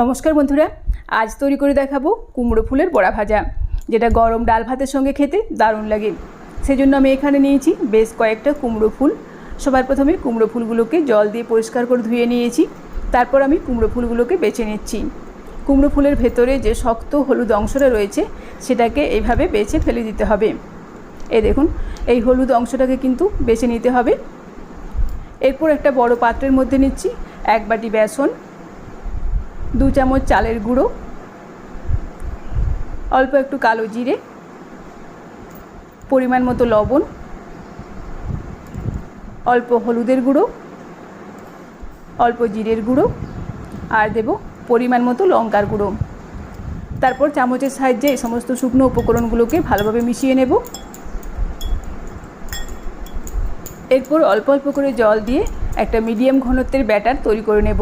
নমস্কার বন্ধুরা, আজ তৈরি করে দেখাবো কুমড়ো ফুলের বড়া ভাজা, যেটা গরম ডাল ভাতের সঙ্গে খেতে দারুণ লাগে। সেজন্য আমি এখানে নিয়েছি বেশ কয়েকটা কুমড়ো ফুল। সবার প্রথমে কুমড়ো ফুলগুলোকে জল দিয়ে পরিষ্কার করে ধুয়ে নিয়েছি। তারপর আমি কুমড়ো ফুলগুলোকে বেছে নিচ্ছি। কুমড়ো ফুলের ভেতরে যে শক্ত হলুদ অংশটা রয়েছে, সেটাকে এইভাবে বেছে ফেলে দিতে হবে। এই দেখুন, এই হলুদ অংশটাকে কিন্তু বেছে নিতে হবে। এরপর একটা বড় পাত্রের মধ্যে নিচ্ছি এক বাটি বেসন দু চামচ চালের গুঁড়ো, অল্প একটু কালো জিরে, পরিমাণ মতো লবণ, অল্প হলুদের গুঁড়ো, অল্প জিরের গুঁড়ো, আর দেব পরিমাণ মতো লঙ্কার গুঁড়ো। তারপর চামচের সাহায্যে এই সমস্ত শুকনো উপকরণগুলোকে ভালোভাবে মিশিয়ে নেব। এরপর অল্প অল্প করে জল দিয়ে একটা মিডিয়াম ঘনত্বের ব্যাটার তৈরি করে নেব।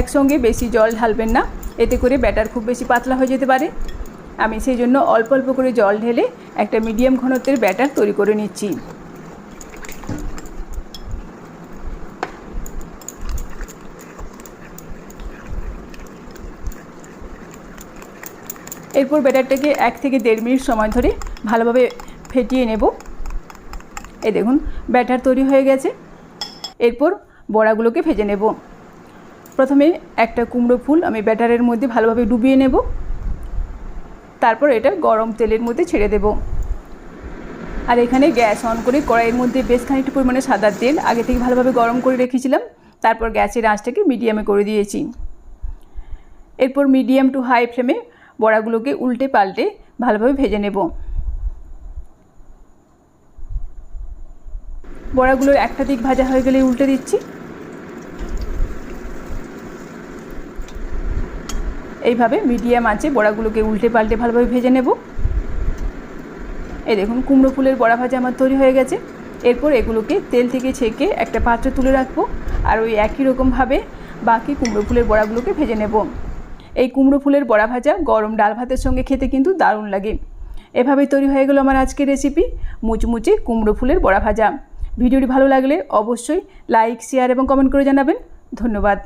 একসঙ্গে বেশি জল ঢালবেন না। এতে করে ব্যাটার খুব বেশি পাতলা হয়ে যেতে পারে। আমি সেই জন্য অল্প অল্প করে জল ঢেলে একটা মিডিয়াম ঘনত্বের ব্যাটার তৈরি করে নিচ্ছি। এরপর ব্যাটারটাকে এক থেকে দেড় মিনিট সময় ধরে ভালোভাবে ফেটিয়ে নেব। এই দেখুন, ব্যাটার তৈরি হয়ে গেছে। এরপর বড়াগুলোকে ভেজে নেব। প্রথমে একটা কুমড়ো ফুল আমি ব্যাটারের মধ্যে ভালোভাবে ডুবিয়ে নেব। তারপর এটা গরম তেলের মধ্যে ছেড়ে দেব। আর এখানে গ্যাস অন করে কড়াইয়ের মধ্যে বেশ খানিকটা পরিমাণে সাদা তেল আগে থেকে ভালোভাবে গরম করে রেখেছিলাম। তারপর গ্যাসের আঁচটাকে মিডিয়ামে করে দিয়েছি। এরপর মিডিয়াম টু হাই ফ্লেমে বড়াগুলোকে উল্টে পাল্টে ভালোভাবে ভেজে নেব। বড়াগুলোর একটা দিক ভাজা হয়ে গেলে উল্টে দিচ্ছি। এইভাবে মিডিয়াম আঁচে বড়াগুলোকে উল্টে পাল্টে ভালোভাবে ভেজে নেব। এই দেখুন, কুমড়ো ফুলের বড়া ভাজা আমার তৈরি হয়ে গেছে। এরপর এগুলোকে তেল থেকে ছেঁকে একটা পাত্রে তুলে রাখব আর ওই একই রকমভাবে বাকি কুমড়ো ফুলের বড়াগুলোকে ভেজে নেব। এই কুমড়ো ফুলের বড়া ভাজা গরম ডাল ভাতের সঙ্গে খেতে কিন্তু দারুণ লাগে। এভাবেই তৈরি হয়ে গেল আমার আজকের রেসিপি, মুচমুচে কুমড়ো ফুলের বড়া ভাজা। ভিডিওটি ভালো লাগলে অবশ্যই লাইক, শেয়ার এবং কমেন্ট করে জানাবেন। ধন্যবাদ।